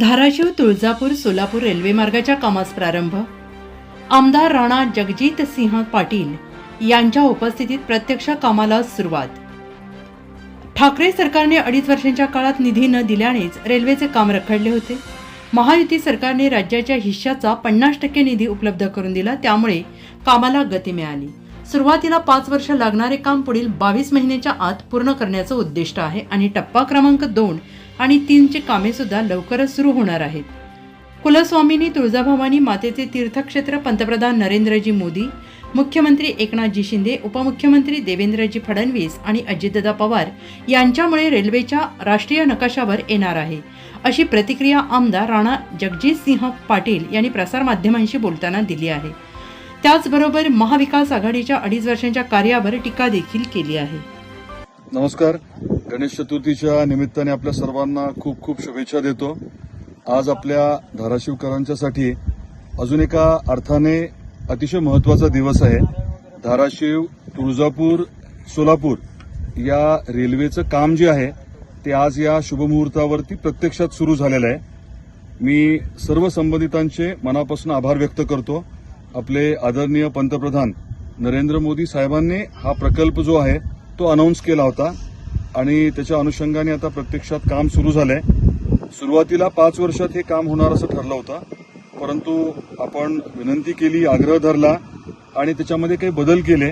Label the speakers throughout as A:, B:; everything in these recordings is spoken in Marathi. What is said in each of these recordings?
A: धाराशिव तुळजापूर सोलापूर रेल्वे मार्गाच्या कामास प्रारंभ. आमदार राणा जगजित सिंह पाटील यांच्या उपस्थितीत प्रत्यक्ष कामाला सुरुवात. ठाकरे सरकारने अडीच वर्षांच्या काळात निधी न दिल्यानेच रेल्वेचे काम रखडले होते. महायुती सरकारने राज्याच्या हिश्श्याचा पन्नास टक्के निधी उपलब्ध करून दिला त्यामुळे कामाला गती मिळाली. सुरुवातीला पाच वर्ष लागणारे काम पुढील बावीस महिन्याच्या आत पूर्ण करण्याचं उद्दिष्ट आहे आणि टप्पा क्रमांक दोन आणि तीनची कामेसुद्धा लवकरच सुरू होणार आहेत. कुलस्वामिनी तुळजाभवानी मातेचे तीर्थक्षेत्र पंतप्रधान नरेंद्रजी मोदी मुख्यमंत्री एकनाथजी शिंदे उपमुख्यमंत्री देवेंद्रजी फडणवीस आणि अजितदादा पवार यांच्यामुळे रेल्वेच्या राष्ट्रीय नकाशावर येणार आहे. अशी प्रतिक्रिया आमदार राणा जगजितसिंह पाटील यांनी प्रसारमाध्यमांशी बोलताना दिली आहे. त्याचबरोबर महाविकास आघाडीच्या अडीच वर्षांच्या कार्यावर टीका देखील केली आहे.
B: नमस्कार. गणेश चतुर्थीच्या निमित्ताने आपल्या सर्वांना खूप खूप शुभेच्छा देतो. आज आपल्या धाराशिवकरांच्यासाठी अजून एका अर्थाने अतिशय महत्त्वाचा दिवस आहे. धाराशिव तुळजापूर सोलापूर या रेल्वेचं काम जे आहे ते आज या शुभमुहूर्तावरती प्रत्यक्षात सुरू झालेलं आहे. मी सर्व संबंधितांचे मनापासून आभार व्यक्त करतो. आपले आदरणीय पंतप्रधान नरेंद्र मोदी साहेबांनी हा प्रकल्प जो आहे तो अनाऊन्स केला होता. आणि त्याच्या अनुषंगाने आता प्रत्यक्षात काम सुरू झालंय. सुरुवातीला पाच वर्षात हे काम होणार असं ठरलं होतं. परंतु आपण विनंती केली आग्रह धरला आणि त्याच्यामध्ये काही बदल केले.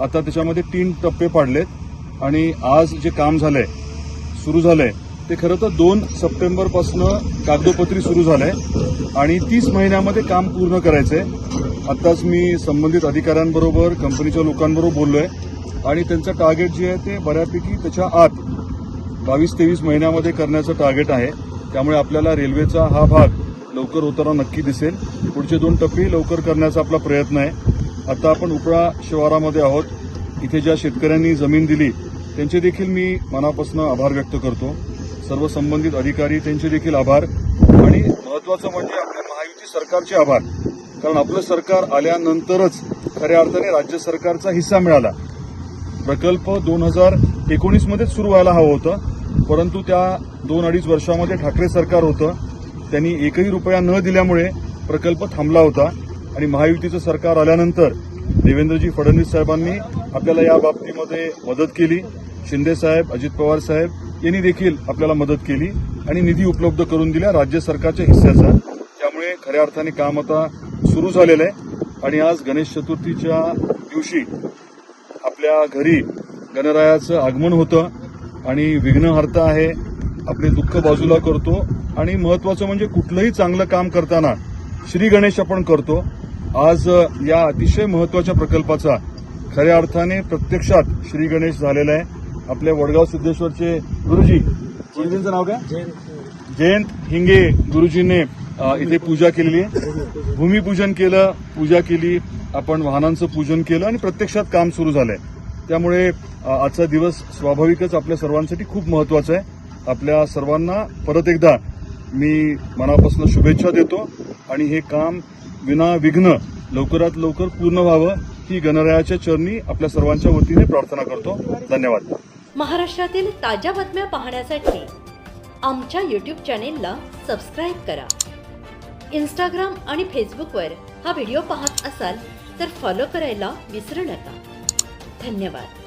B: आता त्याच्यामध्ये तीन टप्पे पाडलेत आणि आज जे काम झालंय सुरू झालंय ते खरं तर दोन सप्टेंबरपासून कागदोपत्री सुरू झालंय आणि तीस महिन्यामध्ये काम पूर्ण करायचंय. आत्ताच मी संबंधित अधिकाऱ्यांबरोबर कंपनीच्या लोकांबरोबर बोललोय. आणि त्यांचं टार्गेट जे आहे ते बऱ्यापैकी त्याच्या आत बावीस तेवीस महिन्यामध्ये करण्याचं टार्गेट आहे. त्यामुळे आपल्याला रेल्वेचा हा भाग लवकर होताना नक्की दिसेल. पुढचे दोन टप्पे लवकर करण्याचा आपला प्रयत्न आहे. आता आपण उपळा शिवारामध्ये आहोत. इथे ज्या शेतकऱ्यांनी जमीन दिली त्यांचे देखील मी मनापासून आभार व्यक्त करतो. सर्व संबंधित अधिकारी त्यांचे देखील आभार. आणि महत्वाचं म्हणजे आपल्या महायुती सरकारचे आभार. कारण आपलं सरकार आल्यानंतरच खऱ्या अर्थाने राज्य सरकारचा हिस्सा मिळाला. प्रकल्प दोन हजार एकोणीसमध्येच सुरू व्हायला हवं होतं. परंतु त्या दोन अडीच वर्षामध्ये ठाकरे सरकार होतं. त्यांनी एकही रुपया न दिल्यामुळे प्रकल्प थांबला होता. आणि महायुतीचं सरकार आल्यानंतर देवेंद्रजी फडणवीस साहेबांनी आपल्याला या बाबतीमध्ये मदत केली. शिंदे साहेब अजित पवार साहेब यांनी देखील आपल्याला मदत केली आणि निधी उपलब्ध करून दिला राज्य सरकारच्या हिस्स्याचा. त्यामुळे खऱ्या अर्थाने काम आता सुरू झालेलं आहे. आणि आज गणेश चतुर्थीच्या दिवशी आपल्या घरी गणरायाचं आगमन होतं आणि विघ्नहर्ता आहे आपले दुःख बाजूला करतो आणि महत्वाचं म्हणजे कुठलंही चांगलं काम करताना श्री गणेश आपण करतो. आज या अतिशय महत्त्वाच्या प्रकल्पाचा खऱ्या अर्थाने प्रत्यक्षात श्री गणेश झालेला आहे. आपल्या वडगाव सिद्धेश्वरचे गुरुजी. गुरुजींचं नाव काय? जयंत हिंगे गुरुजीने इथे पूजा केलेली आहे. भूमिपूजन केलं पूजा केली आपण वाहनांचं पूजन केलं आणि प्रत्यक्षात काम सुरू झालंय. त्यामुळे आजचा दिवस स्वाभाविकच आपल्या सर्वांसाठी खूप महत्त्वाचा आहे. आपल्या सर्वांना परत एकदा मी मनापासून शुभेच्छा देतो आणि हे काम विनाविघ्न लवकरात लवकर पूर्ण व्हावं ही गणरायाच्या चरणी आपल्या सर्वांच्या वतीने प्रार्थना करतो. धन्यवाद.
A: महाराष्ट्रातील ताज्या बातम्या पाहण्यासाठी आमच्या यूट्यूब चॅनेलला सबस्क्राईब करा. इंस्टाग्राम आणि फेसबुकवर हा व्हिडिओ पाहत असाल तर फॉलो करायला विसरू नका. धन्यवाद.